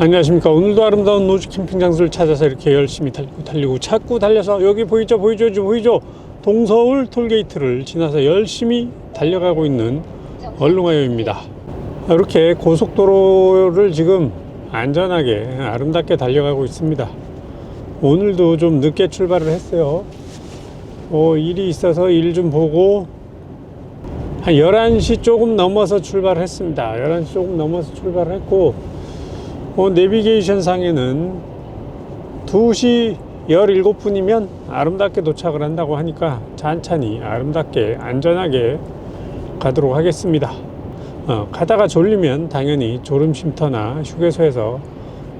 안녕하십니까. 오늘도 아름다운 노지 캠핑 장소를 찾아서 이렇게 열심히 달리고 달리고 자꾸 달려서 여기 보이죠? 보이죠? 보이죠? 동서울 톨게이트를 지나서 열심히 달려가고 있는 얼룽아요입니다. 이렇게 고속도로를 지금 안전하게 아름답게 달려가고 있습니다. 오늘도 좀 늦게 출발을 했어요. 어, 일이 있어서 일 좀 보고 한 11시 조금 넘어서 출발을 했습니다. 11시 조금 넘어서 출발을 했고 어, 내비게이션 상에는 2시 17분이면 아름답게 도착을 한다고 하니까 찬찬히 아름답게 안전하게 가도록 하겠습니다. 어, 가다가 졸리면 당연히 졸음 쉼터나 휴게소에서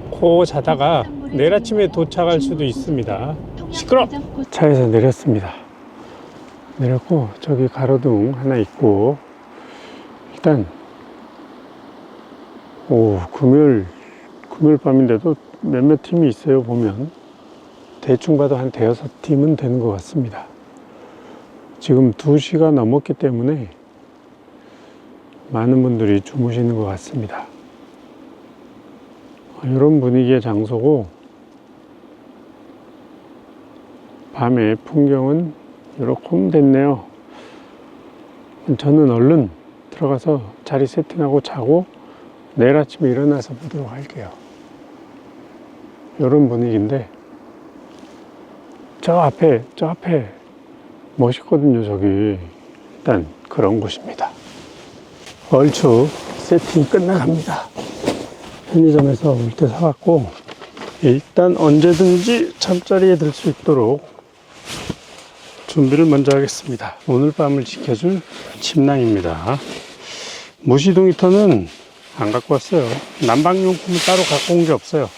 코 자다가 내일 아침에 도착할 수도 있습니다. 시끄러! 차에서 내렸습니다. 내렸고 저기 가로등 하나 있고 일단 오 금요일 금요일 밤인데도 몇몇 팀이 있어요 보면. 대충 봐도 한 대여섯 팀은 되는 것 같습니다. 지금 2시가 넘었기 때문에 많은 분들이 주무시는 것 같습니다. 어, 이런 분위기의 장소고 밤에 풍경은 이렇게 됐네요. 저는 얼른 들어가서 자리 세팅하고 자고 내일 아침에 일어나서 보도록 할게요. 이런 분위기인데 저 앞에 저 앞에 멋있거든요 저기 일단 그런 곳입니다. 얼추 세팅이 끝나갑니다. 편의점에서 올때 사왔고 일단 언제든지 잠자리에 들 수 있도록 준비를 먼저 하겠습니다. 오늘 밤을 지켜줄 침낭입니다. 무시동 히터는 안 갖고 왔어요. 난방용품을 따로 갖고 온 게 없어요.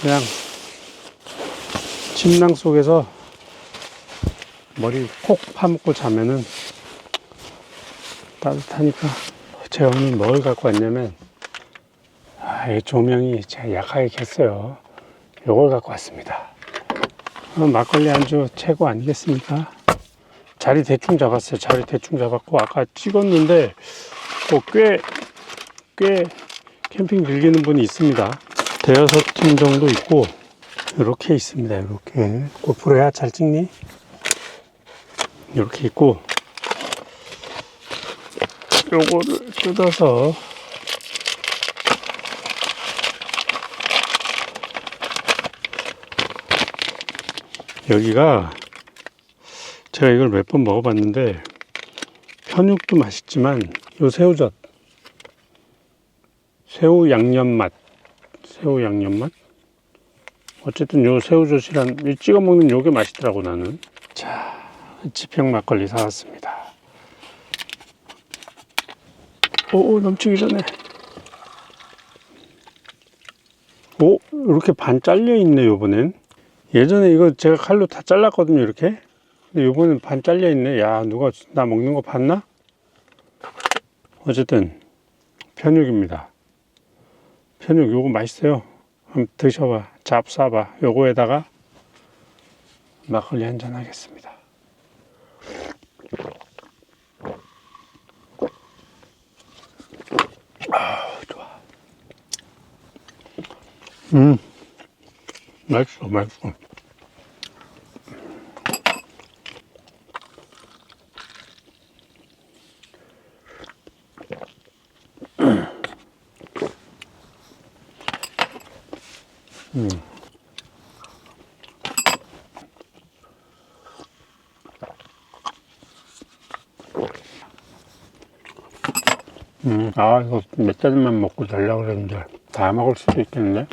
그냥 침낭 속에서 머리 콕 파묻고 자면은 따뜻하니까 오늘 뭘 갖고 왔냐면 아, 이 조명이 제가 약하게 켰어요. 요걸 갖고 왔습니다. 어, 막걸리 안주 최고 아니겠습니까? 자리 대충 잡았어요. 자리 대충 잡았고 아까 찍었는데 뭐 꽤, 꽤 캠핑 즐기는 분이 있습니다. 대여섯 팀 정도 있고 이렇게 있습니다. 이렇게 고프로야 잘 찍니? 이렇게 있고 요거를 뜯어서 여기가 제가 이걸 몇 번 먹어봤는데 편육도 맛있지만 요 새우젓 새우 양념 맛 새우 양념 맛 어쨌든 요 새우젓이란 이 찍어 먹는 요게 맛있더라고 나는. 자 지평 막걸리 사왔습니다. 오 넘치기 전에. 오 이렇게 반 잘려 있네 요번엔. 예전에 이거 제가 칼로 다 잘랐거든요 이렇게. 근데 요번엔 반 잘려 있네. 야 누가 나 먹는 거 봤나? 어쨌든 편육입니다 편육 요거 맛있어요. 한번 드셔봐. 잡숴봐. 요거에다가 막걸리 한잔 하겠습니다. 아 좋아. 음 맛있어 맛있어 음, 아, 이거 몇 잔만 먹고 자려고 그랬는데, 다 먹을 수도 있겠는데?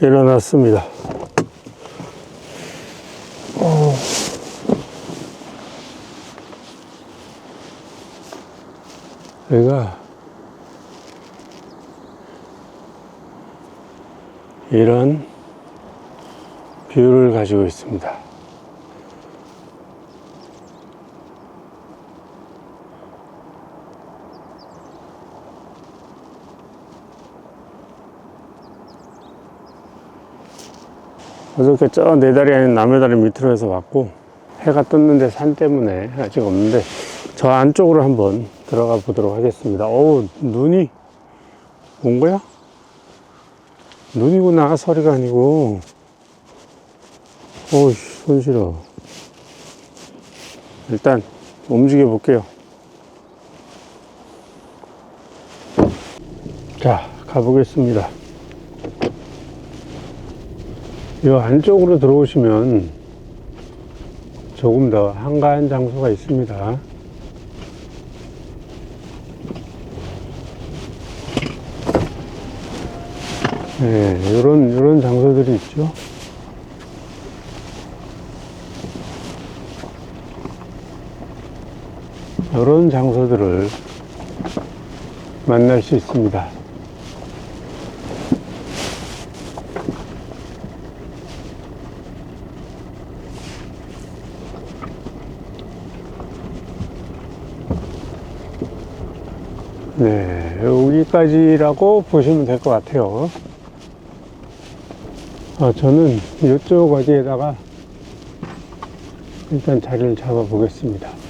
일어났습니다. 어. 여기가 이런 뷰를 가지고 있습니다. 어저께 저네 다리 아닌 남의 다리 밑으로 해서 왔고 해가 떴는데 산 때문에 아직 없는데 저 안쪽으로 한번 들어가 보도록 하겠습니다. 어우, 눈이 온 거야? 눈이구나, 소리가 아니고. 어우, 손 시려. 일단 움직여 볼게요. 자, 가보겠습니다. 이 안쪽으로 들어오시면 조금 더 한가한 장소가 있습니다. 네, 이런 이런 장소들이 있죠. 이런 장소들을 만날 수 있습니다. 네, 여기까지라고 보시면 될 것 같아요. 아, 저는 이쪽 어디에다가 일단 자리를 잡아 보겠습니다.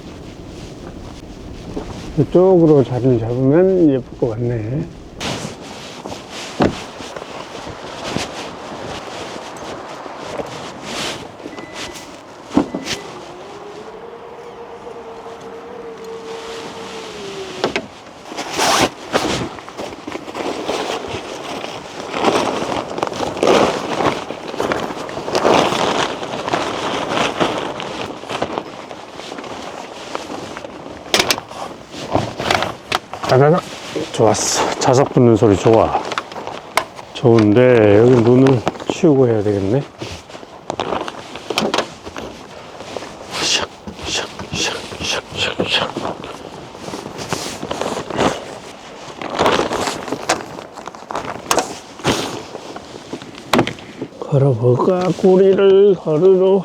이쪽으로 자리를 잡으면 예쁠 것 같네. 자자자. 좋았어. 자석 붙는 소리 좋아. 좋은데, 여기 눈을 치우고 해야 되겠네. 샥, 샥, 샥, 샥, 샥, 샥. 걸어볼까? 꼬리를 걸으러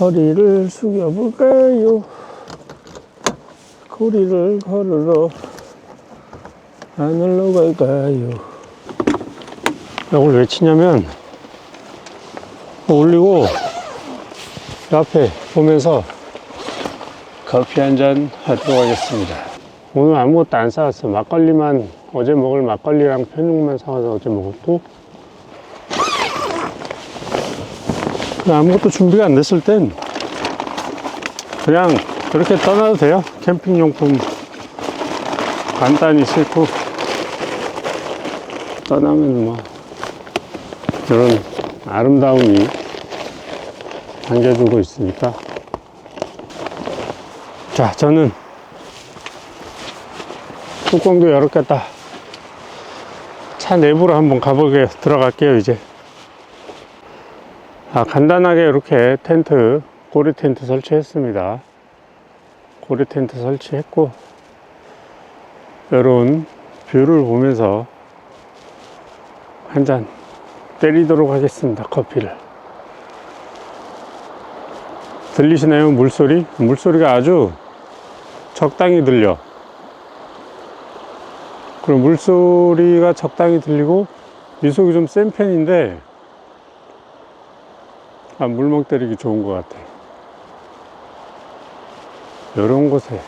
허리를 숙여볼까요? 꼬리를 걸으러 하늘로 갈까요? 이걸 왜 치냐면 올리고 이 앞에 보면서 커피 한 잔 하도록 하겠습니다. 오늘 아무것도 안 사왔어. 막걸리만 어제 먹을 막걸리랑 편육만 사와서 어제 먹었고 그 아무것도 준비가 안 됐을 땐 그냥 그렇게 떠나도 돼요. 캠핑용품 간단히 싣고 떠나면 뭐 이런 아름다움이 안겨주고 있으니까. 자 저는 뚜껑도 열었겠다. 차 내부로 한번 가보게 들어갈게요 이제. 아 간단하게 이렇게 텐트 고리 텐트 설치했습니다. 고리 텐트 설치했고 이런 뷰를 보면서 한 잔 때리도록 하겠습니다 커피를. 들리시나요 물소리? 물소리가 아주 적당히 들려. 그리고 물소리가 적당히 들리고 미속이 좀 센 편인데 아, 물멍 때리기 좋은 것 같아. 이런 곳에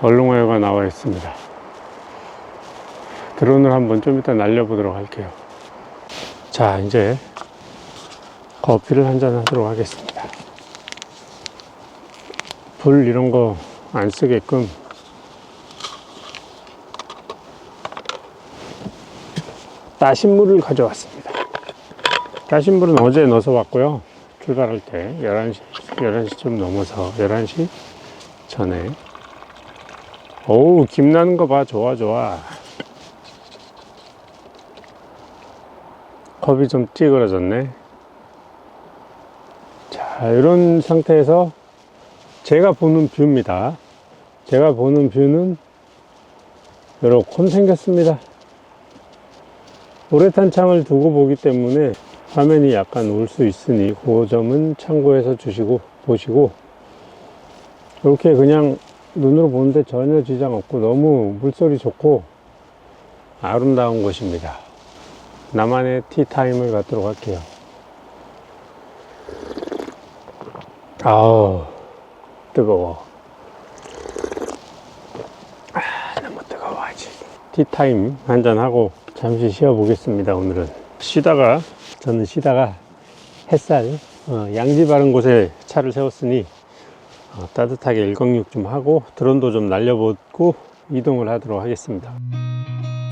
얼룩말가 나와 있습니다. 드론을 한번 좀 이따 날려보도록 할게요. 자, 이제 커피를 한잔 하도록 하겠습니다. 불 이런 거 안 쓰게끔 따신 물을 가져왔습니다. 따신 물은 어제 넣어서 왔고요. 출발할 때 11시, 11시쯤 넘어서 11시 전에 어우 김 나는 거 봐 좋아 좋아 컵이 좀 찌그러졌네. 자 이런 상태에서 제가 보는 뷰입니다. 제가 보는 뷰는 이렇게 생겼습니다. 우레탄 창을 두고 보기 때문에 화면이 약간 올 수 있으니 그 점은 참고해서 주시고 보시고 이렇게 그냥 눈으로 보는데 전혀 지장 없고 너무 물소리 좋고 아름다운 곳입니다. 나만의 티타임을 갖도록 할게요. 아우 뜨거워. 아 너무 뜨거워 아직 티타임 한잔하고 잠시 쉬어보겠습니다 오늘은. 쉬다가 저는 쉬다가 햇살 어, 양지 바른 곳에 차를 세웠으니 어, 따뜻하게 일광욕 좀 하고 드론도 좀 날려보고 이동을 하도록 하겠습니다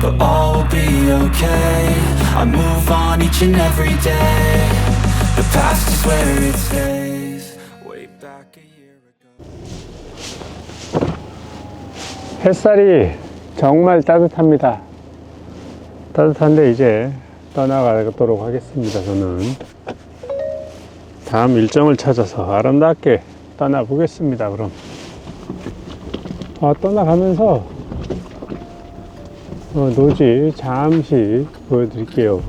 but all will be okay. I move on each and every day. The past is where it stays. Way back a year ago. 햇살이 정말 따뜻합니다. 따뜻한데 이제 떠나가도록 하겠습니다. 저는 다음 일정을 찾아서 아름답게 떠나보겠습니다. 그럼 아, 떠나가면서 어, 노지 잠시 보여드릴게요.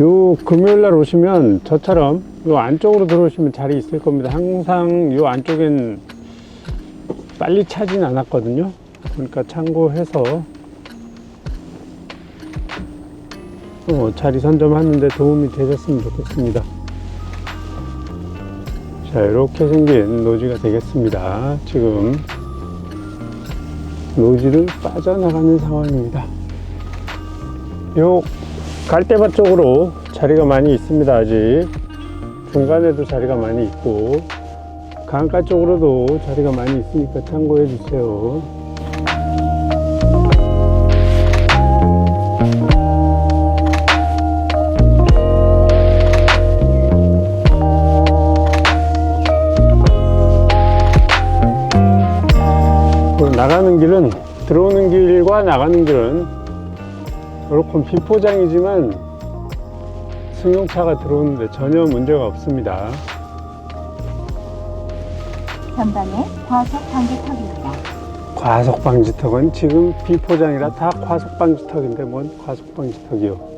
요 금요일 날 오시면 저처럼 요 안쪽으로 들어오시면 자리 있을 겁니다. 항상 요 안쪽엔 빨리 차진 않았거든요. 그러니까 참고해서 어, 자리 선점하는데 도움이 되셨으면 좋겠습니다. 자, 이렇게 생긴 노지가 되겠습니다. 지금 노지를 빠져나가는 상황입니다. 요 갈대밭 쪽으로 자리가 많이 있습니다. 아직 중간에도 자리가 많이 있고 강가 쪽으로도 자리가 많이 있으니까 참고해 주세요. 길과 나가는 길은 이렇게 비포장이지만 승용차가 들어오는데 전혀 문제가 없습니다. 전방에 과속 방지턱입니다. 과속 방지턱은 지금 비포장이라 다 과속 방지턱인데 뭔 과속 방지턱이요?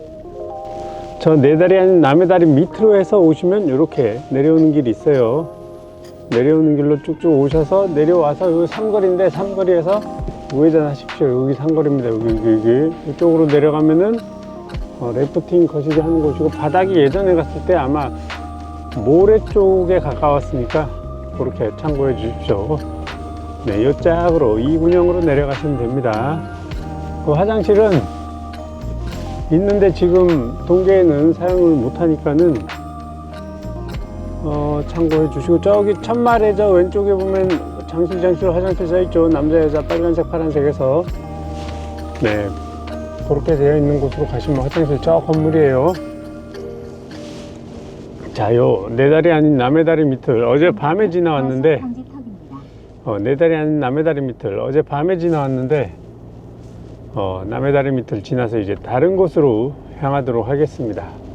저 네 다리 아닌 남의 다리 밑으로 해서 오시면 이렇게 내려오는 길이 있어요. 내려오는 길로 쭉쭉 오셔서 내려와서 여기 삼거리인데 삼거리에서 우회전 하십시오. 여기 삼거리입니다. 여기 여기 여기 이쪽으로 내려가면은 어, 래프팅 거시기 하는 곳이고 바닥이 예전에 갔을 때 아마 모래 쪽에 가까웠으니까 그렇게 참고해 주십시오. 네, 요 짝으로 이군형으로 내려가시면 됩니다. 그 화장실은 있는데 지금 동계에는 사용을 못하니까는 어, 참고해 주시고 저기 천말에 저 왼쪽에 보면 장실 장실 화장실 써 있죠. 남자 여자 빨간색 파란색에서 네 그렇게 되어 있는 곳으로 가시면 화장실 저 건물이에요. 자요 네 다리 아닌 남의 다리 밑을 어제 밤에 지나왔는데. 어, 네 다리 아닌 남의 다리 밑을 어제 밤에 지나왔는데 어, 남의 다리 밑을 지나서 이제 다른 곳으로 향하도록 하겠습니다.